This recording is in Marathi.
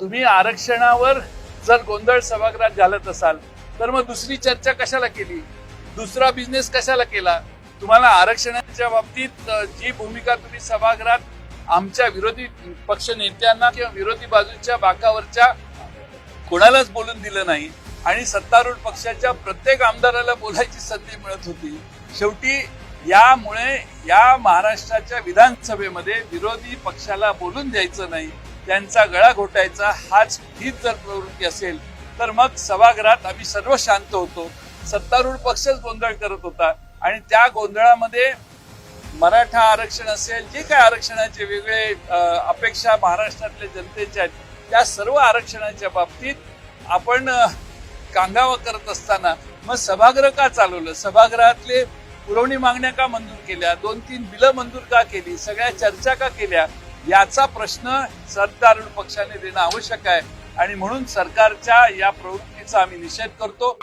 तुम्ही आरक्षणावर जर गोंधळ सभागृहात घालत असाल तर मग दुसरी चर्चा कशाला केली? दुसरा बिझनेस कशाला केला? तुम्हाला आरक्षणाच्या बाबतीत जी भूमिका तुम्ही सभागृहात आमच्या विरोधी पक्ष नेत्यांना किंवा विरोधी बाजूच्या बाकावरच्या कोणालाच बोलून दिलं नाही आणि सत्तारूढ पक्षाच्या प्रत्येक आमदाराला बोलायची संधी मिळत होती शेवटी यामुळे या महाराष्ट्राच्या विधानसभेमध्ये विरोधी पक्षाला बोलून द्यायचं नाही. त्यांचा गळा घोटायचा हाच हीच जर प्रवृत्ती असेल तर मग सभागृहात आम्ही सर्व शांत होतो. सत्तारूढ पक्षच गोंधळ करत होता. आणि त्या गोंधळामध्ये मराठा आरक्षण असेल जे काय आरक्षणाचे वेगळे अपेक्षा महाराष्ट्रातल्या जनतेच्या आहेत त्या सर्व आरक्षणाच्या बाबतीत आपण कांगावा करत असताना मग सभागृह का चालवलं? सभागृहातले पुरवणी मागण्या का मंजूर केल्या? दोन तीन बिलं मंजूर का केली? सगळ्या चर्चा का केल्या? याचा प्रश्न सत्तारूढ पक्षाने देणं आवश्यक आहे. आणि म्हणून सरकारच्या या प्रवृत्तीचा आम्ही निषेध करतो.